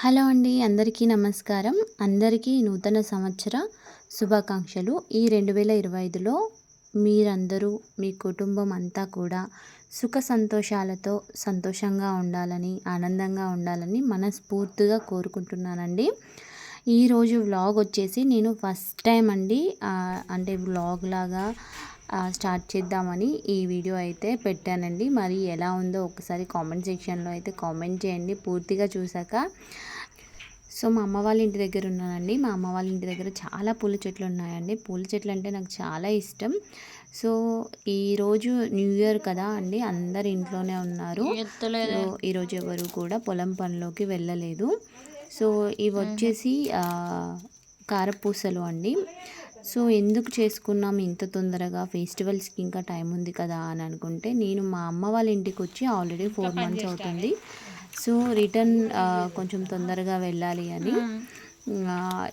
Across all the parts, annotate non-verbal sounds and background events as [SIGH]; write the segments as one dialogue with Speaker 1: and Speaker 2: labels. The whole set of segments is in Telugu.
Speaker 1: హలో అండి అందరికీ నమస్కారం. అందరికీ నూతన సంవత్సర శుభాకాంక్షలు. ఈ రెండు వేల ఇరవై ఐదులో మీరందరూ మీ కుటుంబం అంతా కూడా సుఖ సంతోషాలతో సంతోషంగా ఉండాలని ఆనందంగా ఉండాలని మనస్ఫూర్తిగా కోరుకుంటున్నానండి. ఈరోజు వ్లాగ్ వచ్చేసి నేను ఫస్ట్ టైం అండి అంటే వ్లాగ్ లాగా స్టార్ట్ చేద్దామని ఈ వీడియో అయితే పెట్టానండి. మరి ఎలా ఉందో ఒకసారి కామెంట్ సెక్షన్లో అయితే కామెంట్ చేయండి. పూర్తిగా చూసాక సో మా అమ్మ వాళ్ళ ఇంటి దగ్గర ఉన్నానండి. మా అమ్మ వాళ్ళ ఇంటి దగ్గర చాలా పూల చెట్లు ఉన్నాయండి. పూల చెట్లు అంటే నాకు చాలా ఇష్టం. సో ఈరోజు న్యూ ఇయర్ కదా అండి. అందరు ఇంట్లోనే ఉన్నారు. సో ఈరోజు ఎవరు కూడా పొలం పనిలోకి వెళ్ళలేదు. సో ఇవి వచ్చేసి కారపూసలు అండి. సో ఎందుకు చేసుకున్నాం ఇంత తొందరగా? ఫెస్టివల్స్కి ఇంకా టైం ఉంది కదా అని అనుకుంటే నేను మా అమ్మ వాళ్ళ ఇంటికి వచ్చి ఆల్రెడీ ఫోర్ మంత్స్ అవుతుంది. సో రిటర్న్ కొంచెం తొందరగా వెళ్ళాలి అని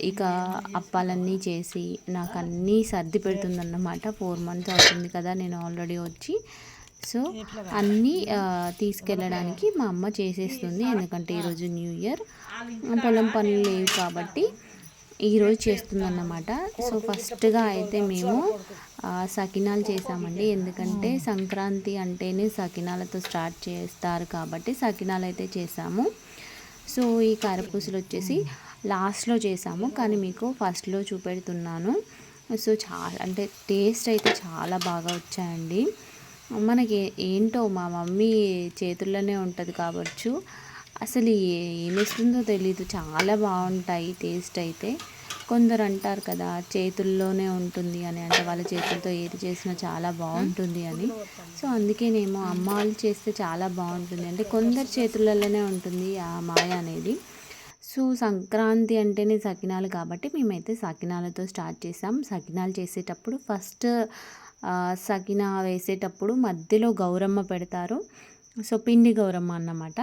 Speaker 1: ఇక అప్పాలన్నీ చేసి నాకు అన్నీ సర్ది పెడుతుందన్నమాట. ఫోర్ మంత్స్ అవుతుంది కదా నేను ఆల్రెడీ వచ్చి. సో అన్నీ తీసుకెళ్ళడానికి మా అమ్మ చేసేస్తుంది. ఎందుకంటే ఈరోజు న్యూ ఇయర్. పొలం పనులు లేవు కాబట్టి ఈరోజు చేస్తుందన్నమాట. సో ఫస్ట్గా అయితే మేము సకినాలు చేసామండి. ఎందుకంటే సంక్రాంతి అంటేనే సకినాలతో స్టార్ట్ చేస్తారు కాబట్టి సకినాలు అయితే చేసాము. సో ఈ కారపూసలు వచ్చేసి లాస్ట్లో చేసాము. కానీ మీకు ఫస్ట్లో చూపెడుతున్నాను. సో చాలా అంటే టేస్ట్ అయితే చాలా బాగా వచ్చాయండి. మనకి ఏంటో మా మమ్మీ చేతుల్లోనే ఉంటుంది కావచ్చు. అసలు ఏమేస్తుందో తెలీదు. చాలా బాగుంటాయి టేస్ట్ అయితే. కొందరు అంటారు కదా చేతుల్లోనే ఉంటుంది అని అంటే వాళ్ళ చేతులతో ఏది చేసినా చాలా బాగుంటుంది అని. సో అందుకేనేమో అమ్మ వాళ్ళు చేస్తే చాలా బాగుంటుంది. అంటే కొందరు చేతులలోనే ఉంటుంది ఆ మాయ అనేది. సో సంక్రాంతి అంటేనే సకినాలు కాబట్టి మేమైతే సకినాలతో స్టార్ట్ చేసాం. సకినాలు చేసేటప్పుడు ఫస్ట్ సకినా వేసేటప్పుడు మధ్యలో గౌరమ్మ పెడతారు. సో పిండి గౌరమ్మ అన్నమాట.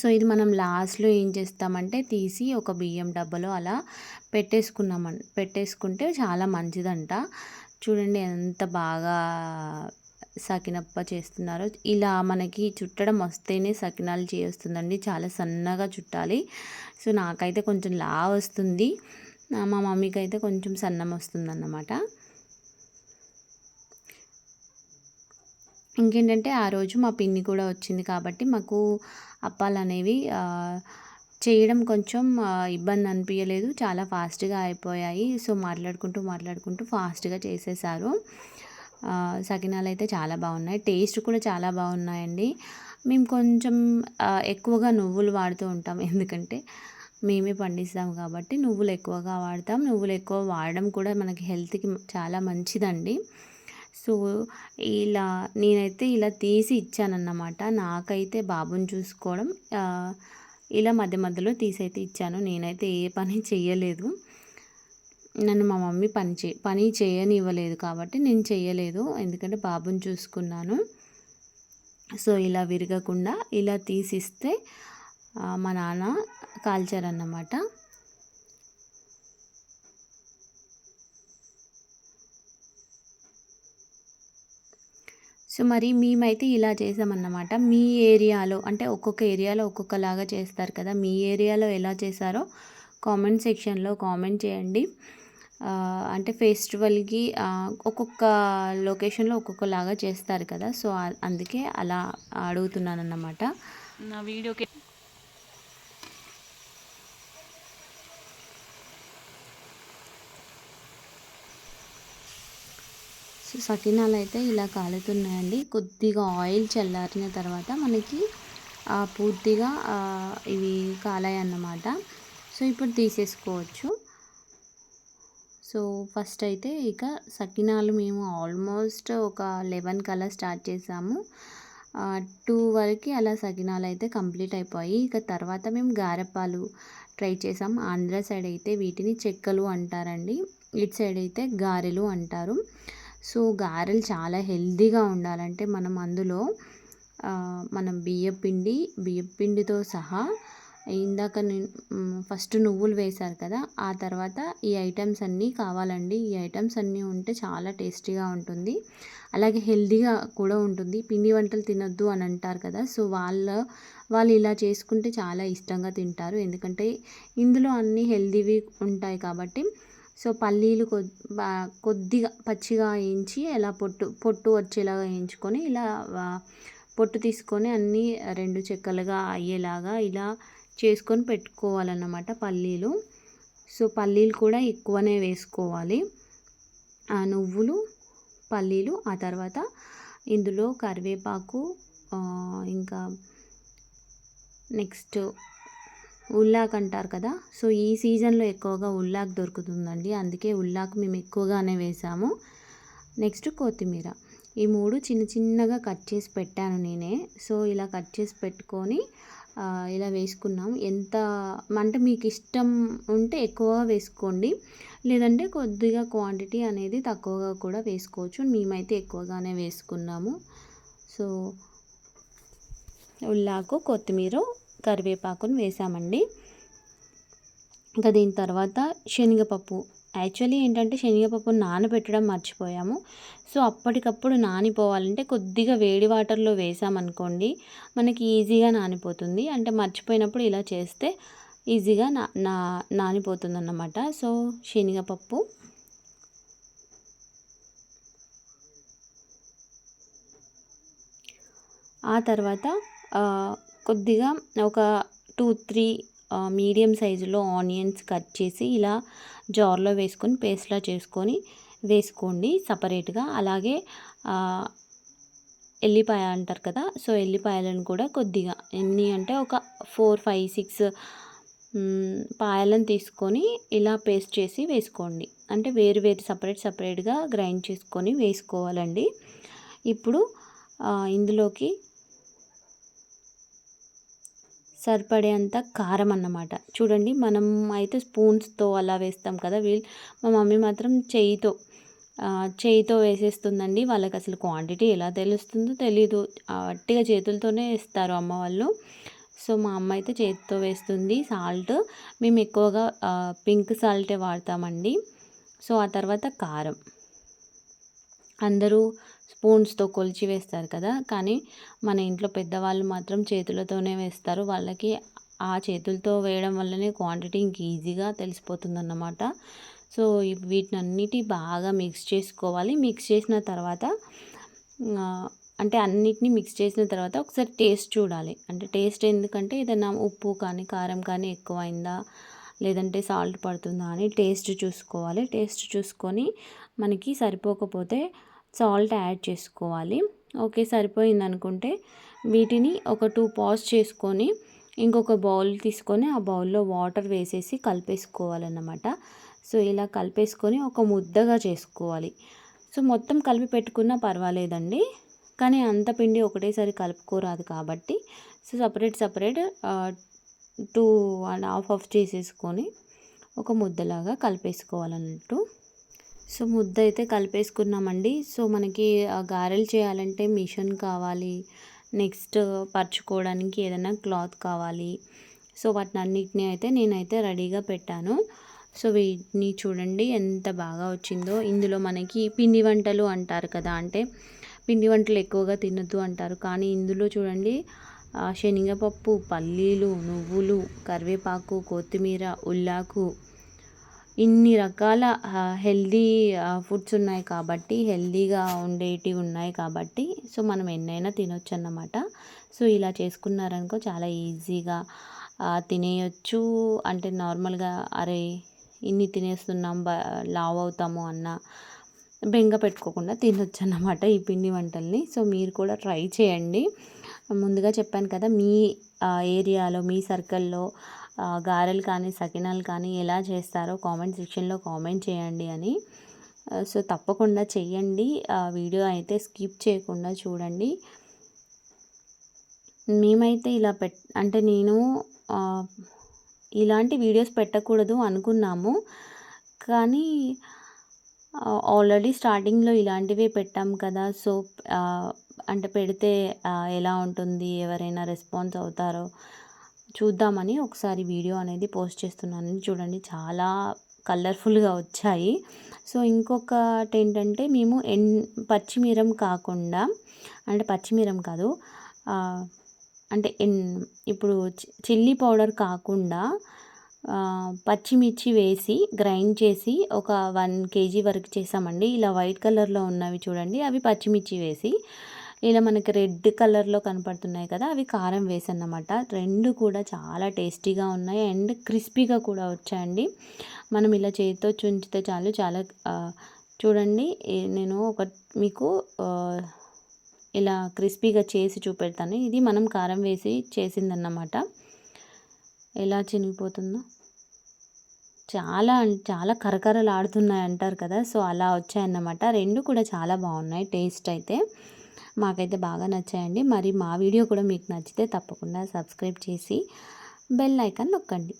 Speaker 1: సో ఇది మనం లాస్ట్లో ఏం చేస్తామంటే తీసి ఒక బియ్యం డబ్బాలో అలా పెట్టేసుకున్నాం పెట్టేసుకుంటే చాలా మంచిదంట. చూడండి ఎంత బాగా సకినప్ప చేస్తున్నారో. ఇలా మనకి చుట్టడం వస్తేనే సకినాలు చేస్తుందండి. చాలా సన్నగా చుట్టాలి. సో నాకైతే కొంచెం లా వస్తుంది. మా మమ్మీకి అయితే కొంచెం సన్నం వస్తుందన్నమాట. ఇంకేంటంటే ఆ రోజు మా పిన్ని కూడా వచ్చింది కాబట్టి మాకు అప్పాలు అనేవి చేయడం కొంచెం ఇబ్బంది అనిపించలేదు చాలా ఫాస్ట్గా అయిపోయాయి. సో మాట్లాడుకుంటూ మాట్లాడుకుంటూ ఫాస్ట్గా చేసేసారు. సకినాలు అయితే చాలా బాగున్నాయి. టేస్ట్ కూడా చాలా బాగున్నాయండి. మేము కొంచెం ఎక్కువగా నువ్వులు వాడుతూ ఉంటాం. [LAUGHS] ఎందుకంటే మేమే పండిస్తాం కాబట్టి నువ్వులు ఎక్కువగా వాడతాం. నువ్వులు ఎక్కువ వాడడం కూడా మనకి హెల్త్కి చాలా మంచిదండి. సో ఇలా నేనైతే ఇలా తీసి ఇచ్చానన్నమాట. నాకైతే బాబుని చూసుకోవడం ఇలా మధ్య మధ్యలో తీసైతే ఇచ్చాను. నేనైతే ఏ పని చేయలేదు నన్ను మా మమ్మీ పని చే పని చేయనివ్వలేదు కాబట్టి నేను చేయలేదు ఎందుకంటే బాబుని చూసుకున్నాను. సో ఇలా విరగకుండా ఇలా తీసిస్తే మా నాన్న కాల్చారన్నమాట. సో మరి మేమైతే ఇలా చేసామన్నమాట. మీ ఏరియాలో అంటే ఒక్కొక్క ఏరియాలో ఒక్కొక్కలాగా చేస్తారు కదా మీ ఏరియాలో ఎలా చేశారో కామెంట్ సెక్షన్లో కామెంట్ చేయండి. అంటే ఫెస్టివల్కి ఒక్కొక్క లొకేషన్లో ఒక్కొక్కలాగా చేస్తారు కదా సో అందుకే అలా అడుగుతున్నాను అన్నమాట నా వీడియోకి సో సకినాలు అయితే ఇలా కాలుతున్నాయండి. కొద్దిగా ఆయిల్ చల్లారిన తర్వాత మనకి పూర్తిగా ఇవి కాలాయి అన్నమాట సో ఇప్పుడు తీసేసుకోవచ్చు. సో ఫస్ట్ అయితే ఇక సకినాలు మేము ఆల్మోస్ట్ ఒక లెవెన్ కల్లా స్టార్ట్ చేసాము. టూ వరకు అలా సకినాలు అయితే కంప్లీట్ అయిపోయి ఇక తర్వాత మేము గారెపాలు ట్రై చేసాం. ఆంధ్ర సైడ్ అయితే వీటిని చెక్కలు అంటారండి. ఇటు సైడ్ అయితే గారెలు అంటారు. సో గారెలు చాలా హెల్తీగా ఉండాలంటే మనం అందులో మనం బియ్యపిండి బియ్యపిండితో సహా ఇందాక నేను ఫస్ట్ నువ్వులు వేశారు కదా ఆ తర్వాత ఈ ఐటమ్స్ అన్నీ కావాలండి. ఈ ఐటమ్స్ అన్నీ ఉంటే చాలా టేస్టీగా ఉంటుంది. అలాగే హెల్దీగా కూడా ఉంటుంది. పిండి వంటలు తినొద్దు అని అంటారు కదా సో వాళ్ళ వాళ్ళు ఇలా చేసుకుంటే చాలా ఇష్టంగా తింటారు. ఎందుకంటే ఇందులో అన్నీ హెల్దీవి ఉంటాయి కాబట్టి సో పల్లీలు కొ కొద్దిగా పచ్చిగా వేయించి ఇలా పొట్టు పొట్టు వచ్చేలాగా వేయించుకొని ఇలా పొట్టు తీసుకొని అన్నీ రెండు చెక్కలుగా అయ్యేలాగా ఇలా చేసుకొని పెట్టుకోవాలన్నమాట పల్లీలు. సో పల్లీలు కూడా ఎక్కువనే వేసుకోవాలి. ఆ నువ్వులు పల్లీలు ఆ తర్వాత ఇందులో కరివేపాకు ఇంకా నెక్స్ట్ ఉల్లాక్ అంటారు కదా. సో ఈ సీజన్లో ఎక్కువగా ఉల్లాక్ దొరుకుతుందండి. అందుకే ఉల్లాక్ మేము ఎక్కువగానే వేసాము. నెక్స్ట్ కొత్తిమీర. ఈ మూడు చిన్న చిన్నగా కట్ చేసి పెట్టాను నేనే. సో ఇలా కట్ చేసి పెట్టుకొని ఇలా వేసుకున్నాం. ఎంత అంటే మీకు ఇష్టం ఉంటే ఎక్కువగా వేసుకోండి. లేదంటే కొద్దిగా క్వాంటిటీ అనేది తక్కువగా కూడా వేసుకోవచ్చు. మేమైతే ఎక్కువగానే వేసుకున్నాము. సో ఉల్లాకు కొత్తిమీర కరివేపాకును వేసామండి. ఇంకా దీని తర్వాత శనగపప్పు. యాక్చువల్లీ ఏంటంటే శనగపప్పు నానబెట్టడం మర్చిపోయాము. సో అప్పటికప్పుడు నానిపోవాలంటే కొద్దిగా వేడి వాటర్లో వేసామనుకోండి మనకి ఈజీగా నానిపోతుంది. అంటే మర్చిపోయినప్పుడు ఇలా చేస్తే ఈజీగా నా నా నానిపోతుంది అన్నమాట సో శనగపప్పు. ఆ తర్వాత కొద్దిగా ఒక టూ త్రీ మీడియం సైజులో ఆనియన్స్ కట్ చేసి ఇలా జార్లో వేసుకొని పేస్ట్లా చేసుకొని వేసుకోండి సపరేట్గా. అలాగే ఎల్లిపాయ అంటారు కదా సో ఎల్లిపాయలను కూడా కొద్దిగా ఎన్ని అంటే ఒక ఫోర్ ఫైవ్ సిక్స్ పాయలను తీసుకొని ఇలా పేస్ట్ చేసి వేసుకోండి. అంటే వేరు వేరు సపరేట్ సపరేట్గా గ్రైండ్ చేసుకొని వేసుకోవాలండి. ఇప్పుడు ఇందులోకి సరిపడేంత కారం అన్నమాట. చూడండి మనం అయితే స్పూన్స్తో అలా వేస్తాం కదా వీళ్ళు మా మమ్మీ మాత్రం చేయితో చేయితో వేసేస్తుందండి. వాళ్ళకి అసలు క్వాంటిటీ ఎలా తెలుస్తుందో తెలీదు. అట్టిగా వట్టిగా చేతులతోనే వేస్తారు అమ్మ వాళ్ళు. సో మా అమ్మ అయితే చేతితో వేస్తుంది సాల్ట్. మేము ఎక్కువగా పింక్ సాల్టే వాడతామండి. సో ఆ తర్వాత కారం. అందరూ స్పూన్స్తో కొలిచి వేస్తారు కదా! కానీ మన ఇంట్లో పెద్దవాళ్ళు మాత్రం చేతులతోనే వేస్తారు. వాళ్ళకి ఆ చేతులతో వేయడం వల్లనే క్వాంటిటీ ఇంక ఈజీగా తెలిసిపోతుందన్నమాట. సో వీటిని అన్నిటి బాగా మిక్స్ చేసుకోవాలి. మిక్స్ చేసిన తర్వాత అంటే అన్నిటినీ మిక్స్ చేసిన తర్వాత ఒకసారి టేస్ట్ చూడాలి. అంటే టేస్ట్ ఎందుకంటే ఏదైనా ఉప్పు కానీ కారం కానీ ఎక్కువైందా లేదంటే సాల్ట్ పడుతుందా అని టేస్ట్ చూసుకోవాలి. టేస్ట్ చూసుకొని మనకి సరిపోకపోతే సాల్ట్ యాడ్ చేసుకోవాలి. ఓకే సరిపోయింది అనుకుంటే వీటిని ఒక టూ పాస్ చేసుకొని ఇంకొక బౌల్ తీసుకొని ఆ బౌల్లో వాటర్ వేసేసి కలిపేసుకోవాలన్నమాట. సో ఇలా కలిపేసుకొని ఒక ముద్దగా చేసుకోవాలి. సో మొత్తం కలిపి పెట్టుకున్నా పర్వాలేదండి. కానీ అంత పిండి ఒకటేసారి కలుపుకోరాదు కాబట్టి. So separate separate two and half half చేసేసుకొని ఒక ముద్దలాగా కలిపేసుకోవాలన్నట్టు. సో ముద్ద అయితే కలిపేసుకున్నామండి. సో మనకి ఆ గారెలు చేయాలంటే మిషన్ కావాలి. నెక్స్ట్ పరుచుకోవడానికి ఏదైనా క్లాత్ కావాలి. సో వాటిని అన్నిటిని అయితే నేనైతే రెడీగా పెట్టాను. సో వీటిని చూడండి ఎంత బాగా వచ్చిందో. ఇందులో మనకి పిండి వంటలు అంటారు కదా అంటే పిండి వంటలు ఎక్కువగా తినద్దు అంటారు. కానీ ఇందులో చూడండి శనగపప్పు పల్లీలు నువ్వులు కరివేపాకు కొత్తిమీర ఉల్లాకు ఇన్ని రకాల హెల్దీ ఫుడ్స్ ఉన్నాయి కాబట్టి హెల్దీగా ఉండేటివి ఉన్నాయి కాబట్టి సో మనం ఎన్నైనా తినొచ్చు అన్నమాట సో ఇలా చేసుకున్నారనుకో చాలా ఈజీగా తినేయొచ్చు. అంటే నార్మల్గా అరే ఇన్ని తినేస్తున్నాం బ లావ్ అవుతాము అన్న బెంగ పెట్టుకోకుండా తినొచ్చు అన్నమాట ఈ పిండి వంటల్ని. సో మీరు కూడా ట్రై చేయండి. ముందుగా చెప్పాను కదా మీ ఏరియాలో మీ సర్కిల్లో గారెలు కానీ సకినాలు కానీ ఎలా చేస్తారో కామెంట్ సెక్షన్లో కామెంట్ చేయండి అని. సో తప్పకుండా చెయ్యండి. వీడియో అయితే స్కిప్ చేయకుండా చూడండి. మేమైతే ఇలా పెట్ అంటే నేను ఇలాంటి వీడియోస్ పెట్టకూడదు అనుకున్నాము. కానీ ఆల్రెడీ స్టార్టింగ్లో ఇలాంటివే పెట్టాం కదా. సో అంటే పెడితే ఎలా ఉంటుంది ఎవరైనా రెస్పాన్స్ అవుతారో చూద్దామని ఒకసారి వీడియో అనేది పోస్ట్ చేస్తున్నాను చూడండి చాలా కలర్ఫుల్గా వచ్చాయి. సో ఇంకొకటి ఏంటంటే మేము ఎన్ పచ్చిమిరం కాకుండా అంటే పచ్చిమిరం కాదు అంటే ఎన్ ఇప్పుడు చి- చిల్లీ పౌడర్ కాకుండా పచ్చిమిర్చి వేసి గ్రైండ్ చేసి ఒక వన్ కేజీ వరకు చేసామండి. ఇలా వైట్ కలర్లో ఉన్నవి చూడండి అవి పచ్చిమిర్చి వేసి ఇలా మనకి రెడ్ కలర్లో కనపడుతున్నాయి కదా అవి కారం వేసి అన్నమాట రెండు కూడా చాలా టేస్టీగా ఉన్నాయి. అండ్ క్రిస్పీగా కూడా వచ్చాయండి. మనం ఇలా చేతితో చుంచితే చాలు. చాలా చూడండి నేను ఒక మీకు ఇలా క్రిస్పీగా చేసి చూపెడతాను. ఇది మనం కారం వేసి చేసిందన్నమాట. ఎలా చినిగిపోతుందో. చాలా చాలా కరకరలాడుతున్నాయి అంటారు కదా సో అలా వచ్చాయన్నమాట. రెండు కూడా చాలా బాగున్నాయి టేస్ట్ అయితే. మాకైతే బాగా నచ్చాయండి. మరి మా వీడియో కూడా మీకు నచ్చితే తప్పకుండా సబ్స్క్రైబ్ చేసి బెల్ ఐకాన్ నొక్కండి.